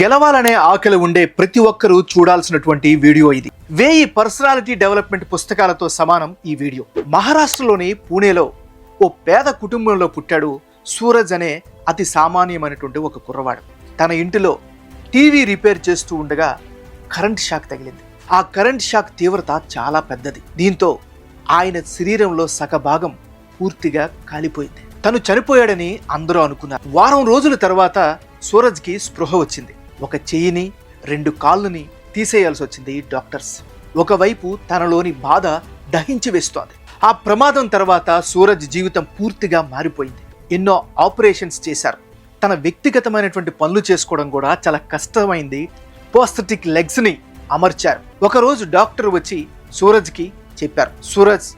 గెలవాలనే ఆకలి ఉండే ప్రతి ఒక్కరూ చూడాల్సినటువంటి వీడియో ఇది. వేయి పర్సనాలిటీ డెవలప్మెంట్ పుస్తకాలతో సమానం ఈ వీడియో. మహారాష్ట్రలోని పూణేలో ఓ పేద కుటుంబంలో పుట్టాడు సూరజ్ అనే అతి సామాన్యమైనటువంటి ఒక కుర్రవాడు. తన ఇంటిలో టీవీ రిపేర్ చేస్తూ ఉండగా కరెంట్ షాక్ తగిలింది. ఆ కరెంట్ షాక్ తీవ్రత చాలా పెద్దది. దీంతో ఆయన శరీరంలో సగభాగం పూర్తిగా కాలిపోయింది. తను చనిపోయాడని అందరూ అనుకున్నారు. వారం రోజుల తర్వాత సూరజ్కి స్పృహ వచ్చింది. ఒక చెయ్యిని రెండు కాళ్ళని తీసేయాల్సి వచ్చింది డాక్టర్స్. ఒకవైపు తనలోని బాధ దహించి వేస్తోంది. ఆ ప్రమాదం తర్వాత సూరజ్ జీవితం పూర్తిగా మారిపోయింది. ఎన్నో ఆపరేషన్స్ చేశారు. తన వ్యక్తిగతమైనటువంటి పనులు చేసుకోవడం కూడా చాలా కష్టమైంది. పోస్థటిక్ లెగ్స్ని అమర్చారు. ఒకరోజు డాక్టర్ వచ్చి సూరజ్కి చెప్పారు సూరజ్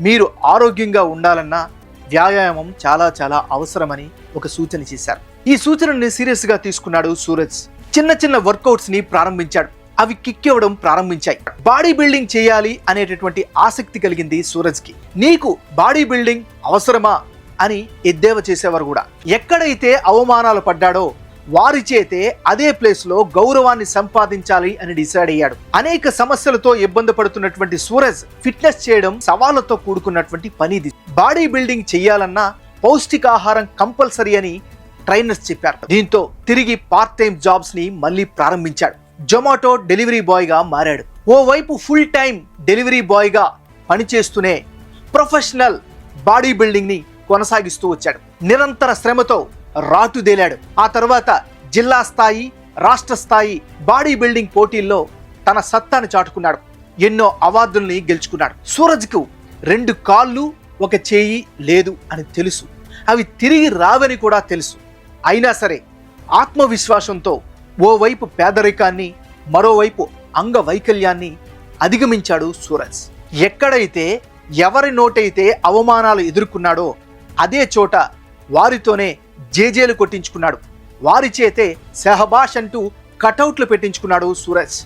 మీరు ఆరోగ్యంగా ఉండాలన్నా వ్యాయామం చాలా చాలా అవసరమని ఒక సూచన చేశారు. ఈ సూచనని సీరియస్గా తీసుకున్నాడు సూరజ్. చిన్న చిన్న వర్కౌట్స్ని ప్రారంభించాడు. అవి కిక్ ఇవ్వడం ప్రారంభించాయి. బాడీ బిల్డింగ్ చేయాలి అనేటటువంటి ఆసక్తి కలిగింది సూరజ్కి నీకు బాడీ బిల్డింగ్ అవసరమా? అని ఎద్దేవా చేసేవారు కూడా. ఎక్కడైతే అవమానాలు పడ్డాడో వారి చేతే అదే ప్లేస్లో గౌరవాన్ని సంపాదించాలి అని డిసైడ్ అయ్యాడు. అనేక సమస్యలతో ఇబ్బంది పడుతున్నటువంటి సూరజ్ ఫిట్నెస్ చేయడం సవాళ్ళతో కూడుకున్నటువంటి పని ఇది బాడీ బిల్డింగ్ చేయాలన్నా పౌష్టికాహారం కంపల్సరీ అని ట్రైనర్స్ చెప్పారు. దీంతో తిరిగి పార్ట్ టైం జాబ్స్ని మళ్ళీ ప్రారంభించాడు. జొమాటో డెలివరీ బాయ్గా మారాడు. ఓవైపు ఫుల్ టైం డెలివరీ బాయ్గా పనిచేస్తూనే ప్రొఫెషనల్ బాడీ బిల్డింగ్ని కొనసాగిస్తూ వచ్చాడు. నిరంతర శ్రమతో రాటుదేలాడు ఆ తర్వాత జిల్లా స్థాయి రాష్ట్ర స్థాయి బాడీ బిల్డింగ్ పోటీల్లో తన సత్తాను చాటుకున్నాడు. ఎన్నో అవార్డుల్ని గెలుచుకున్నాడు. సూరజ్కు రెండు కాళ్ళు ఒక చేయి లేదు అని తెలుసు. అవి తిరిగి రావని కూడా తెలుసు. అయినా సరే ఆత్మవిశ్వాసంతో ఓవైపు పేదరికాన్ని మరోవైపు అంగవైకల్యాన్ని అధిగమించాడు సూరజ్. ఎక్కడైతే ఎవరి నోటైతే అవమానాలు ఎదుర్కొన్నాడో అదే చోట వారితోనే జేజేలు కొట్టించుకున్నాడు. వారి చేతే సెహబాష్ అంటూ కటౌట్లు పెట్టించుకున్నాడు సూరజ్.